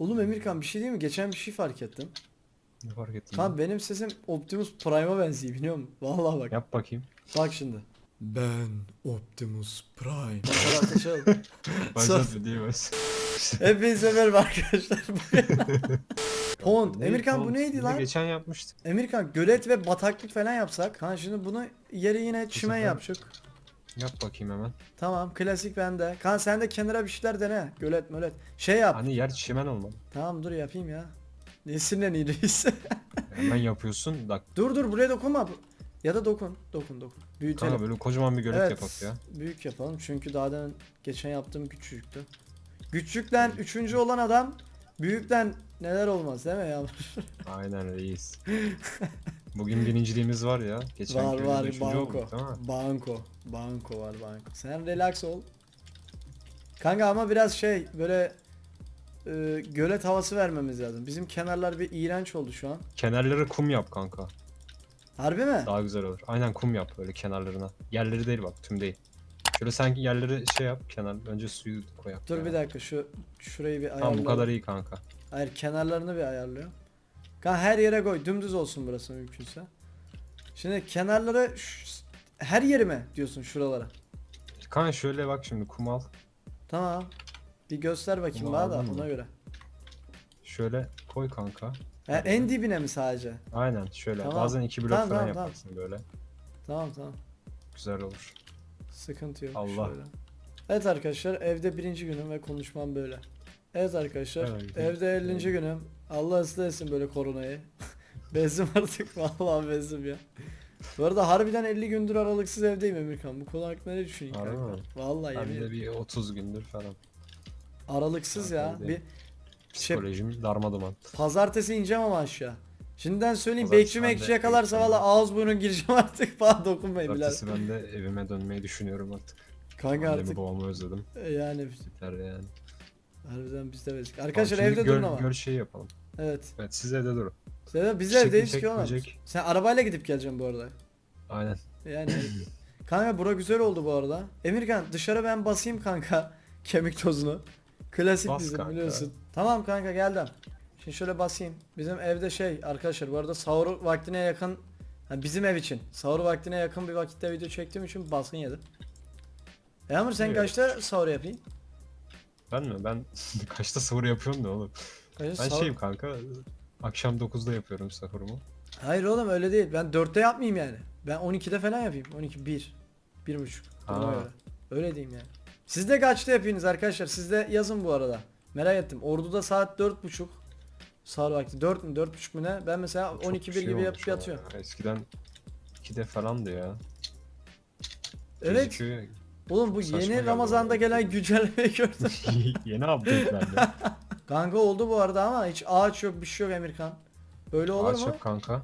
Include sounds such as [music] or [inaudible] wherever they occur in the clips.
Oğlum Emirkan bir şey değil mi? Geçen bir şey fark ettim. Ne fark ettin? Kan benim sesim Optimus Prime'a benziyor biliyor musun? Vallahi bak. Yap bakayım. Bak şimdi. Ben Optimus Prime. [laughs] Bak ateş al. Başlat baş. Hepinize merhaba arkadaşlar. [laughs] Pond. Emirkan bu neydi lan? Geçen yapmıştık. Emirkan gölet ve bataklık falan yapsak. Ha şimdi bunu yeri yine çimen sefer- yapacak. Yap bakayım hemen. Tamam klasik bende. Kan sen de kenara bir şeyler dene. Gölet mölet. Şey yap. Hani yer çimen olmalı. Tamam dur yapayım ya. Nesinden iyi reis. [laughs] Hemen yapıyorsun. Bak dur dur buraya dokunma. Ya da dokun. Dokun dokun. Büyütelim. kanka böyle kocaman bir gölet evet, yapak ya. büyük yapalım çünkü daha demin geçen yaptığım küçücüktü. Küçükten üçüncü olan adam büyükten neler olmaz değil mi ya? Aynen reis. [laughs] Bugün birinciliğimiz var ya. Geçen var var üçüncü banko. olduk değil mi? Banko. Banko var banko. Sen relax ol. Kanka ama biraz şey böyle e, gölet havası vermemiz lazım. Bizim kenarlar bir iğrenç oldu şu an. Kenarları kum yap kanka. Harbi mi? Daha güzel olur. Aynen kum yap böyle kenarlarına. Yerleri değil bak tüm değil. Şöyle sanki yerleri şey yap kenar önce suyu koy yap. Dur ya. bir dakika şu şurayı bir Tamam ayarlayalım. bu kadar iyi kanka. Hayır kenarlarını bir ayarlıyor. Kanka her yere koy. Dümdüz olsun burası mümkünse. Şimdi kenarları ş- her yeri mi diyorsun şuralara? Kanka şöyle bak şimdi kum al. Tamam. Bir göster bakayım Bunu bana da aldın mı? ona göre. Şöyle koy kanka. Ha, en dibine mi sadece? Aynen şöyle. Tamam. Bazen iki blok Tamam, falan tamam, tamam. yaparsın böyle. Tamam tamam. Güzel olur. Sıkıntı yok. Allah. Şöyle. Evet arkadaşlar evde birinci günüm ve konuşmam böyle. Evet arkadaşlar Evet. evde 50. günüm. Allah ıslah böyle koronayı. [laughs] bezim artık vallahi bezim ya. Bu arada harbiden 50 gündür aralıksız evdeyim Emirkan. Bu konu hakkında ne düşünüyorsun Harbi kanka? mi? Vallahi Ben yemin de ederim. bir 30 gündür falan. Aralıksız ya. Kanka Bir evdeyim. Psikolojim darmaduman. pazartesi ineceğim ama aşağı. Şimdiden söyleyeyim Pazartesi bekçi ben de mekçi yakalarsa valla ağız burun gireceğim [laughs] artık bana dokunmayın birader. Pazartesi ben de evime dönmeyi düşünüyorum artık. Kanka Annemi artık babamı özledim. e, yani Yeter yani. harbiden biz de bezdik. Arkadaşlar Tamam, evde şimdi durun ama. göl şeyi yapalım. Evet. Evet siz evde durun. Sen biz Çiçek evdeyiz miçek, ki oğlum. böcek. Sen arabayla gidip geleceğim bu arada. Aynen. Yani [laughs] kanka bura güzel oldu bu arada. Emirkan dışarı ben basayım kanka [laughs] kemik tozunu. Klasik Bas bizim kanka. biliyorsun. Tamam kanka geldim. Şimdi şöyle basayım. Bizim evde şey arkadaşlar bu arada sahur vaktine yakın ha, bizim ev için sahur vaktine yakın bir vakitte video çektiğim için baskın yedim. Yağmur sen Evet. kaçta sahur yapayım? Ben mi? Ben [laughs] kaçta sahur yapıyorum da oğlum. Ben sahur- şeyim kanka. Akşam 9'da yapıyorum sahurumu. Hayır oğlum öyle değil. Ben 4'te yapmayayım yani. Ben 12'de falan yapayım. 12 1 1.5 duruma Ha. göre. Öyle diyeyim yani. Siz de kaçta yapıyorsunuz arkadaşlar? Siz de yazın bu arada. Merak ettim. Ordu'da saat 4.30 Sahur vakti 4 mü 4.30 mu ne? Ben mesela Çok 12 bir 1 şey gibi yapıp yatıyorum. ya. Eskiden 2'de falandı ya. Evet. Gözüküyor. Oğlum bu Saçma yeni Ramazan'da gelen [laughs] güncellemeyi gördüm. [laughs] Yeni update'lerde. [laughs] Kanka oldu bu arada ama hiç ağaç yok bir şey yok Emirkan. Böyle olur Ağaç mu? yok kanka.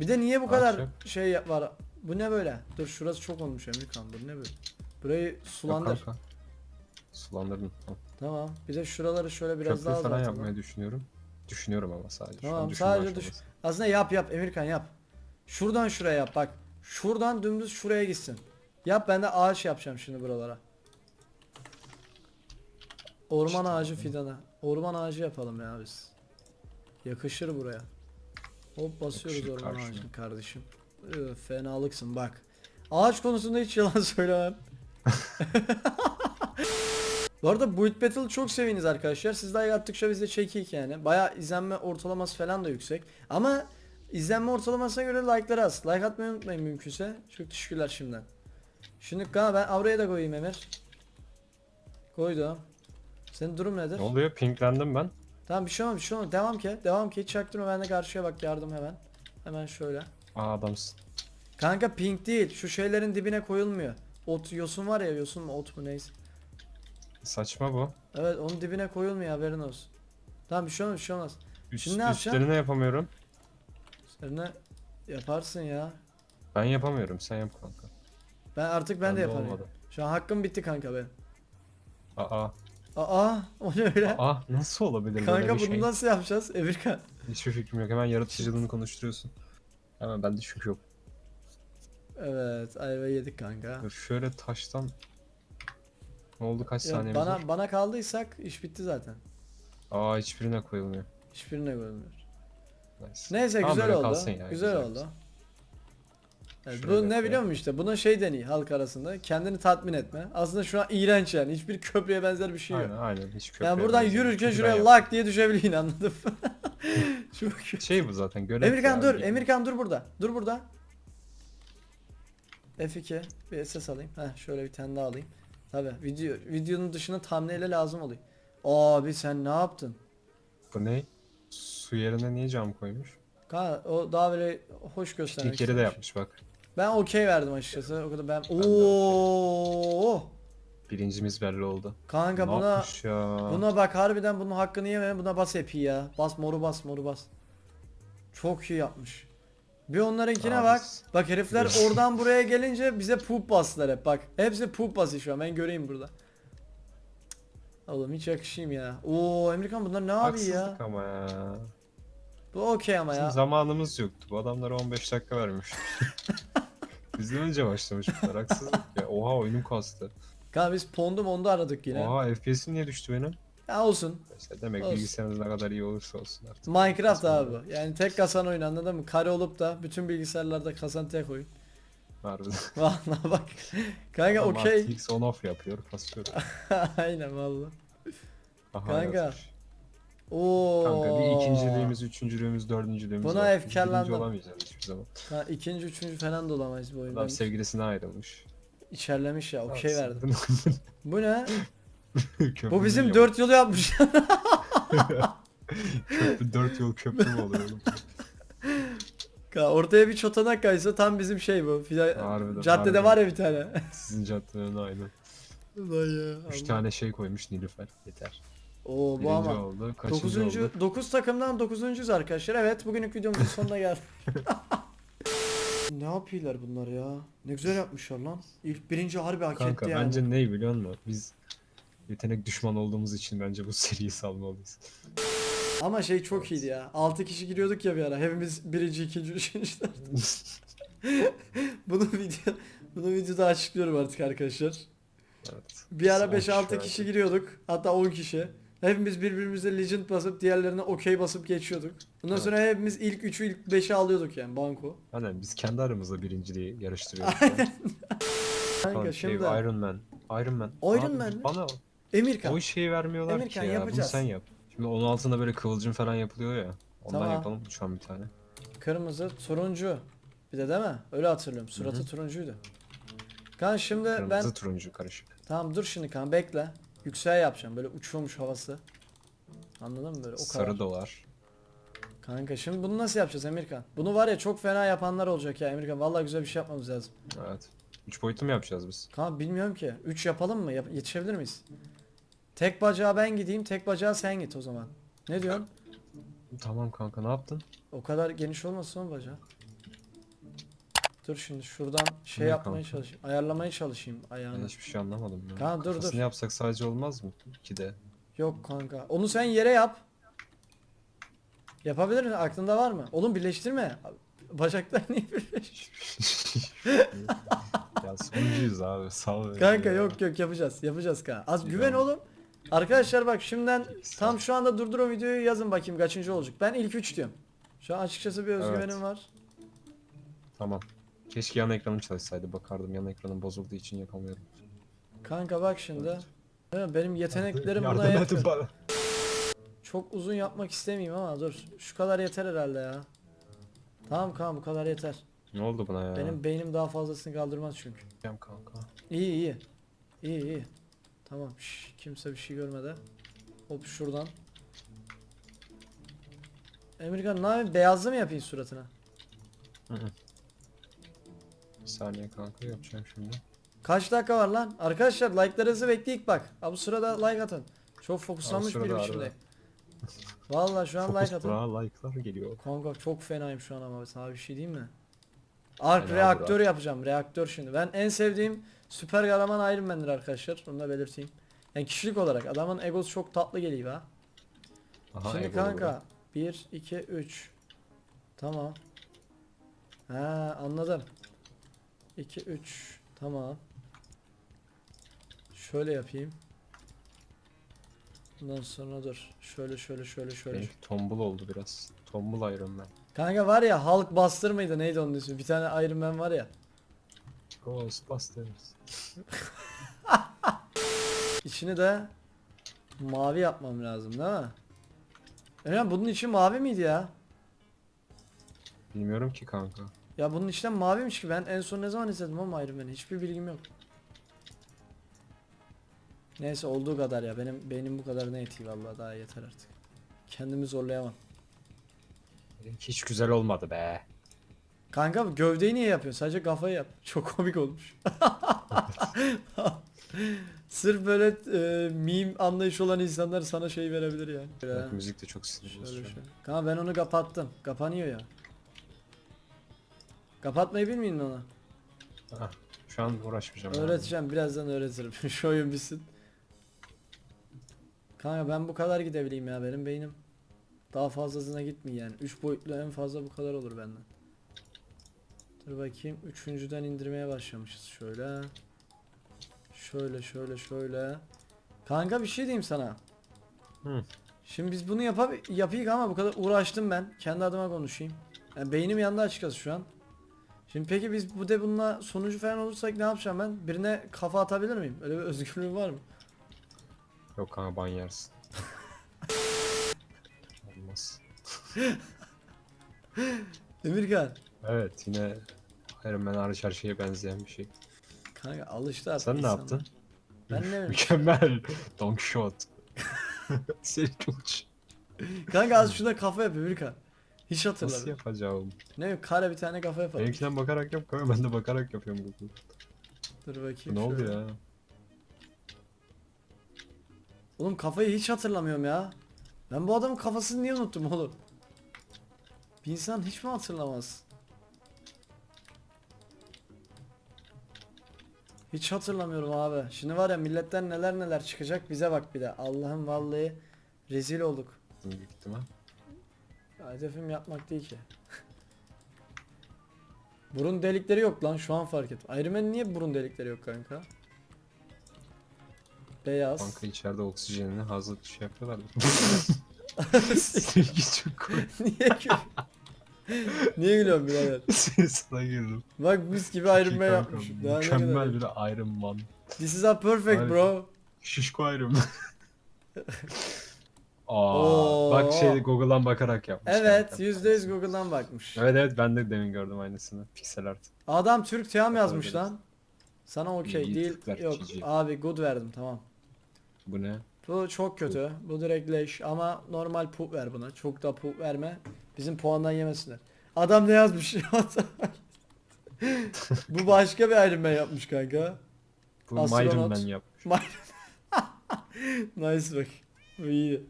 Bir de niye bu Ağaç kadar yok. şey var? Bu ne böyle? Dur şurası çok olmuş Emirkan. Bu ne böyle? Burayı Yok sulandır. kanka. Sulandırdım. Tamam. Tamam. Bir de şuraları şöyle biraz Köprü daha falan azaltalım. yapmayı düşünüyorum. Düşünüyorum ama sadece. Şu an Tamam düşünme sadece düş. aşaması. Aslında yap yap Emirkan yap. Şuradan şuraya yap bak. Şuradan dümdüz şuraya gitsin. Yap ben de ağaç yapacağım şimdi buralara. Orman ağacı fidanı. Orman ağacı yapalım ya biz. Yakışır buraya. Hop basıyoruz Yakışır orman karşına. ağacını kardeşim. Üf, fenalıksın bak. Ağaç konusunda hiç yalan [laughs] söylemem. [laughs] Bu arada Build Battle çok seviniz arkadaşlar. Siz like attıkça biz de çekik yani. Baya izlenme ortalaması falan da yüksek. Ama izlenme ortalamasına göre like'ları az. Like atmayı unutmayın mümkünse. Çok teşekkürler şimdiden. Şimdi ben avraya da koyayım Emir. Koydum. Senin durum nedir? Ne oluyor? Pinklendim ben. Tamam bir şey olmaz bir şey olmaz. Devam ki. Devam ki. Hiç çaktırma ben de karşıya bak yardım hemen. Hemen şöyle. Aa adamsın. Kanka pink değil. Şu şeylerin dibine koyulmuyor. Ot yosun var ya yosun mu ot mu neyse. Saçma bu. Evet onun dibine koyulmuyor haberin olsun. Tamam bir şey olmaz bir şey olmaz. Üst, Şimdi ne yapacaksın? üstlerine yapamıyorum. Sen ne yaparsın ya. Ben yapamıyorum. Sen yap kanka. Ben artık ben de Bende yaparım. olmadı. Şu an hakkım bitti kanka benim. Aa. Aa o ne öyle? Aa nasıl olabilir böyle kanka bir bunu şey? nasıl yapacağız Emirkan? [laughs] Hiçbir fikrim yok. Hemen yaratıcılığını konuşturuyorsun. Hemen bende çünkü yok. Evet ayva yedik kanka. Dur şöyle taştan ne oldu kaç Ya saniyemiz var? bana bana kaldıysak iş bitti zaten. Aa hiçbirine koyulmuyor. Hiçbirine görünmüyor. Nice. Neyse Tamam, güzel böyle oldu. kalsın ya, güzel, güzel. oldu. Evet, Şöyle bu ne biliyor musun işte? Buna şey deniyor halk arasında. Kendini tatmin etme. Aslında şu an iğrenç yani. Hiçbir köprüye benzer bir şey yok. Aynen aynen hiç köprüye Yani buradan benzemiyor. yürürken Çünkü şuraya ben lak diye düşebileyim anladın mı? [laughs] Çok. Şey bu zaten görev Emirkan dur. bir- Emirkan dur burada. Dur burada. F2 bir SS alayım. Heh şöyle bir tane daha alayım. Tabi video videonun dışına thumbnail'e lazım oluyor. Abi sen ne yaptın? Bu ne? Su yerine niye cam koymuş? Kanka o daha böyle hoş göstermek İlk de yapmış bak. Ben okey verdim açıkçası. O kadar ben. Oo! Birincimiz belli oldu. Kanka ne buna yapmış ya? buna bak harbiden bunun hakkını yeme. Buna bas epi ya. Bas moru bas moru bas. Çok iyi yapmış. Bir onlarınkine Abi, bak. Bak herifler [laughs] oradan buraya gelince bize poop bastılar hep bak. Hepsi poop basıyor şu an ben göreyim burada. Oğlum hiç yakışayım ya. Oo Amerikan bunlar ne abi ya? Haksızlık ama ya. Bu okey ama Bizim ya. zamanımız yoktu. Bu adamlara 15 dakika vermiş. [laughs] Bizden önce başlamış bunlar. Haksızlık ya. Oha oyunum kastı. Kanka biz pondu mondu aradık yine. Oha FPS'im niye düştü benim? Ya olsun. İşte demek Olsun. bilgisayarınız ne kadar iyi olursa olsun artık. Minecraft abi bu. Yani tek kasan oyun anladın mı? Kare olup da bütün bilgisayarlarda kasan tek oyun. Harbiden. [laughs] Vallahi bak. Kanka Ama okey. RTX on off yapıyor. Kasıyor. [laughs] Aynen valla. Aha, Kanka, yazmış. Oo. Kanka bir ikinciliğimiz, üçüncülüğümüz, dördüncülüğümüz Buna var. Efkarlandım. Birinci olamayacağız hiçbir zaman. Ha, ikinci, üçüncü falan da olamayız bu oyunda. Adam sevgilisine ayrılmış. İçerlemiş ya okey Abi, verdim. [laughs] Bu ne? Bu bizim dört yolu yapmış. [laughs] Köprü, dört yol köprü mü oluyor oğlum? Kanka Ortaya bir çotanak kaysa tam bizim şey bu. Fida- Harbiden, Caddede harbiden. var ya bir tane. Sizin caddenin aynı. Ulan ya. Üç Allah. tane şey koymuş Nilüfer. Yeter. Oo bu Birinci ama. oldu. Kaçıncı Dokuzuncu, oldu? dokuz takımdan dokuzuncuyuz arkadaşlar. Evet bugünlük videomuzun sonuna geldik. [laughs] [laughs] ne yapıyorlar bunlar ya? Ne güzel yapmışlar lan. İlk birinci harbi hak Kanka etti yani. bence ne biliyor musun? Biz yetenek düşman olduğumuz için bence bu [laughs] seriyi salmalıyız. Ama şey çok iyiydi ya. 6 kişi giriyorduk ya bir ara. Hepimiz birinci, ikinci, üçüncü. bunu video bunu videoda açıklıyorum artık arkadaşlar. evet. Bir ara Son 5-6 kişi giriyorduk. Hatta 10 kişi. Hepimiz birbirimize legend basıp diğerlerine okey basıp geçiyorduk. Bundan Evet. sonra hepimiz ilk 3'ü ilk 5'i alıyorduk yani banko. Aynen biz kendi aramızda birinciliği yarıştırıyoruz. Kanka Kanka şey, şimdi Iron Man. Iron Man. Iron Abi Man mi? Bana Emirkan. o şeyi vermiyorlar Emirkan, ki ya. yapacağız. Bunu sen yap. Şimdi onun altında böyle kıvılcım falan yapılıyor ya. Ondan Tamam. yapalım şu an bir tane. Kırmızı, turuncu. Bir de değil mi? Öyle hatırlıyorum. Suratı turuncuydu. Kan şimdi ben Kırmızı turuncu karışık. tamam dur şimdi kan bekle. Yükseğe yapacağım böyle uçuyormuş havası. Anladın mı böyle o kadar. Sarı dolar. Kanka şimdi bunu nasıl yapacağız Emirkan? Bunu var ya çok fena yapanlar olacak ya Emirkan. Vallahi güzel bir şey yapmamız lazım. Evet. Üç boyutlu mu yapacağız biz? Kan bilmiyorum ki. 3 yapalım mı? Yap- yetişebilir miyiz? Tek bacağı ben gideyim, tek bacağı sen git o zaman. Ne diyorsun? Tamam kanka ne yaptın? O kadar geniş olmasın o bacağı. Dur şimdi şuradan şey Ne yapmaya kanka? çalışayım. Ayarlamaya çalışayım Ben ayağını. hiçbir şey anlamadım ya. Kaan, dur, Kafasını dur. yapsak sadece olmaz mı? 2D. Yok kanka. Onu sen yere yap. Yapabilir misin? Aklında var mı? Oğlum birleştirme. Bacaklar niye birleş? ya sonuncuyuz abi sağ ol. Kanka yok yok yapacağız. Yapacağız kanka. Az İyi, güven tamam. oğlum. Arkadaşlar bak şimdiden tam şu anda durdur o videoyu yazın bakayım kaçıncı olacak. Ben ilk 3 diyorum. Şu an açıkçası bir özgüvenim Evet. var. Tamam. Keşke yan ekranım çalışsaydı bakardım. Yan ekranım bozulduğu için yapamıyorum. Kanka bak şimdi. Evet, Benim yeteneklerim buna Yardım yetmiyor. edin bana. Çok uzun yapmak istemeyeyim ama dur. Şu kadar yeter herhalde ya. Tamam kanka bu kadar yeter. Ne oldu buna ya? Benim beynim daha fazlasını kaldırmaz çünkü. Benim kanka. İyi iyi. İyi iyi. Tamam. Şş, kimse bir şey görmedi. Hop şuradan. Emirkan ne yapayım? Beyazlı mı yapayım suratına? Bir saniye kanka yapacağım şimdi. Kaç dakika var lan? Arkadaşlar like'larınızı bekleyik bak. Ha bu sırada like atın. Çok fokuslanmış sırada bir harbi. biçimde. Vallahi şu an Fokus like atın. buna like'lar geliyor. Kanka çok fenayım şu an ama sana bir şey diyeyim mi? Ark Fena reaktör Burak. yapacağım. Reaktör şimdi. Ben en sevdiğim süper kahraman Iron Man'dir arkadaşlar. Bunu da belirteyim. Yani kişilik olarak adamın egosu çok tatlı geliyor ha. Aha, Şimdi egolu kanka Burak. 1 2 3 Tamam. Ha anladım. 2 3 tamam. Şöyle yapayım. Ondan sonra dur. Şöyle şöyle şöyle şöyle. Benimki tombul oldu biraz. Tombul Iron Man. Kanka var ya Hulk Buster mıydı neydi onun ismi? Bir tane Iron Man var ya. Ghostbusters. [laughs] İçini de mavi yapmam lazım değil mi? Emre bunun içi mavi miydi ya? Bilmiyorum ki kanka. Ya bunun içten maviymiş ki ben en son ne zaman izledim ama Iron Man'i hiçbir bilgim yok. Neyse olduğu kadar ya benim beynim bu kadar ne yetiyor vallahi daha yeter artık. Kendimi zorlayamam. Hiç güzel olmadı be. Kanka gövdeyi niye yapıyorsun? Sadece kafayı yap. [laughs] Çok komik olmuş. [laughs] Sırf böyle e, meme anlayışı olan insanlar sana şey verebilir yani. Bak, müzik de çok sinir şöyle, bozucu. şöyle. Kanka ben onu kapattım. Kapanıyor ya. Kapatmayı bilmiyor onu. Ah, şu an uğraşmayacağım. Öğreteceğim birazdan öğretirim. [laughs] Şu oyun bitsin. Kanka ben bu kadar gidebileyim ya benim beynim. Daha fazlasına gitmiyor yani. 3 boyutlu en fazla bu kadar olur benden. Dur bakayım. Üçüncüden indirmeye başlamışız şöyle. Şöyle şöyle şöyle. Kanka bir şey diyeyim sana. Hı. Şimdi biz bunu yapab yapayım ama bu kadar uğraştım ben. Kendi adıma konuşayım. Yani beynim yandı açıkçası şu an. Şimdi peki biz bu de bununla sonucu falan olursak ne yapacağım ben? Birine kafa atabilir miyim? Öyle bir özgürlüğüm var mı? Yok kanka ban yersin. [laughs] Olmaz. [laughs] Emirkan. Evet yine Iron Man hariç her şeye benzeyen bir şey. Kanka alıştı artık Sen ne yaptın? Ben ne bileyim. Mükemmel. Don shot. [laughs] Seni uç. Kanka az şuna kafa yap Emirkan. Hiç Nasıl yapacağım? Ne bileyim kare bir tane kafa yapalım. Benimkinden bakarak yap kanka ben de bakarak yapıyorum Google. Dur bakayım. Ne oldu şöyle. ya? Oğlum kafayı hiç hatırlamıyorum ya. Ben bu adamın kafasını niye unuttum oğlum? Bir insan hiç mi hatırlamaz? Hiç hatırlamıyorum abi. Şimdi var ya milletten neler neler çıkacak bize bak bir de. Allah'ım vallahi rezil olduk. Büyük ihtimal. Ya hedefim yapmak değil ki. burun delikleri yok lan şu an fark ettim. Iron Man niye burun delikleri yok kanka? Beyaz. Kanka içeride oksijenini hazır şey yapıyorlar. Seninki çok komik. [laughs] niye gülüyorsun? niye gülüyorsun birader? [laughs] Sana girdim. Bak mis gibi Iron Man Kanka, yapmış. Daha Mükemmel bir Iron Man. This is a perfect Harika. bro. Şişko Iron Man. [laughs] Aa, Oo. bak şey Google'dan bakarak yapmış. Evet kanka. %100 Google'dan bakmış. Evet evet ben de demin gördüm aynısını. Pixel art. Adam Türk Team yazmış lan. Sana okey İyi değil. Türkler, Yok GG. abi good verdim tamam. Bu ne? Bu çok kötü. Bu direkt leş ama normal pup ver buna. Çok da pup verme. Bizim puandan yemesinler. Adam ne yazmış? [laughs] Bu başka bir Iron Man yapmış kanka. Bu Astronot. Iron Man yapmış. [laughs] nice bak. Bu iyi.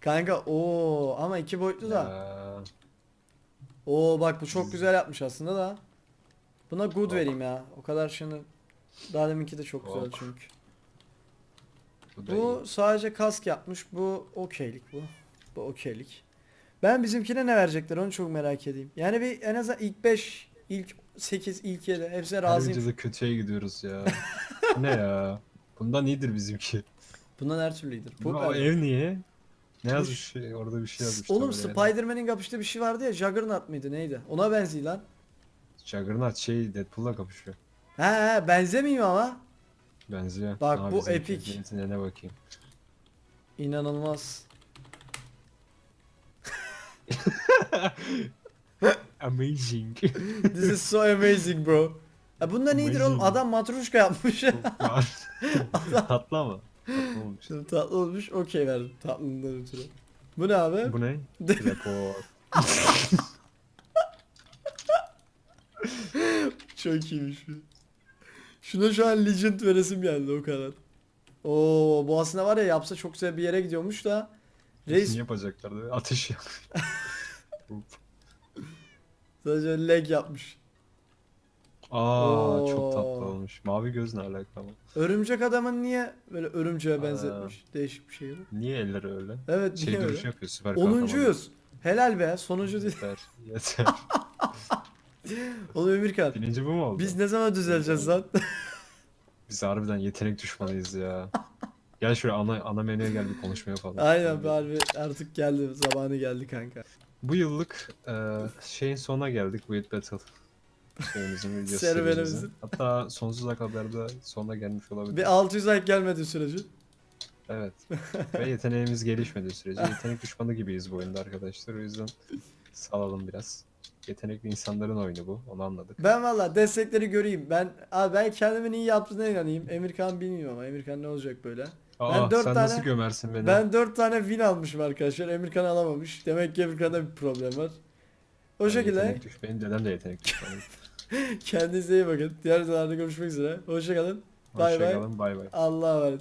Kanka o ama iki boyutlu da. Ya, Oo bak bu çok güzel yapmış aslında da. Buna good Yok. vereyim ya. O kadar şimdi daha deminki de çok güzel çünkü. bu da Bu iyi. sadece kask yapmış. Bu okeylik bu. Bu okeylik. Ben bizimkine ne verecekler onu çok merak edeyim. Yani bir en azından ilk 5, ilk 8, ilk 7 hepsine Her razıyım. videoda kötüye gidiyoruz ya. Bu ne ya? [laughs] Bundan iyidir bizimki. Bundan her türlü iyidir. Bu Bu o ev niye? Ne yazmış? Şey, orada bir şey yazmış. Oğlum. Spider-Man'in kapıştığı bir şey vardı ya Juggernaut mıydı neydi? Ona benziyor lan. Juggernaut şey Deadpool'la kapışıyor. He he benzemiyor ama. Benziyor. Bak, bu cinsine ne bakayım. İnanılmaz. [laughs] Amazing. This is so amazing bro. Ya bundan iyidir oğlum. Amazing. Adam matruşka yapmış. [laughs] Tatlı ama. Tatlı olmuş. Şimdi tatlı olmuş. Okey verdim. Tatlılığından ötürü. Bu ne abi? Bu ne? Rapor. [laughs] Çok iyiymiş bu. Şuna şu an Legend veresim geldi o kadar. Oo bu aslında var ya yapsa çok güzel bir yere gidiyormuş da. Reis Ne yapacaklardı? Ateş yak. [laughs] sadece leg yapmış. Aa çok Oo. tatlı olmuş. Mavi göz ne alaka ama? Örümcek adamın niye böyle örümceğe benzetmiş? Değişik bir şey. bu. Niye elleri öyle? Evet Şey niye duruşu öyle? yapıyor süper kahraman. Onuncuyuz. Helal be sonuncu değil. Yeter. Yeter. [laughs] Oğlum Emirkan. Birinci bu mu oldu? Biz ne zaman düzeleceğiz lan? [laughs] Biz harbiden yetenek düşmanıyız ya. Gel şuraya ana, ana menüye gel bir konuşma yapalım. Aynen be harbi artık geldi zamanı geldi kanka. Bu yıllık e, şeyin sonuna geldik Build Battle. Şeyimizin video Serüvenimizin. serimizin. Hatta sonsuza kadar da sonuna gelmiş olabilir. Bir 600 like gelmedi sürece. Evet. Ve yeteneğimiz gelişmediği sürece yetenek düşmanı gibiyiz bu oyunda arkadaşlar. O yüzden salalım biraz. Yetenekli insanların oyunu bu. Onu anladık. Ben valla destekleri göreyim. Ben abi ben kendimin iyi yaptığına inanayım. Emirkan bilmiyorum ama Emirkan ne olacak böyle? Aa, dört sen tane- nasıl gömersin beni? Ben 4 tane win almışım arkadaşlar. Emirkan alamamış. Demek ki Emirkan'da bir problem var. O Ben şekilde yetenek düş- Benim dedem de yetenek düşmanı. Kendinize iyi bakın. Diğer videolarda görüşmek üzere. Hoşçakalın. Bay bay. Hoşçakalın. Bay bay. Allah'a emanet.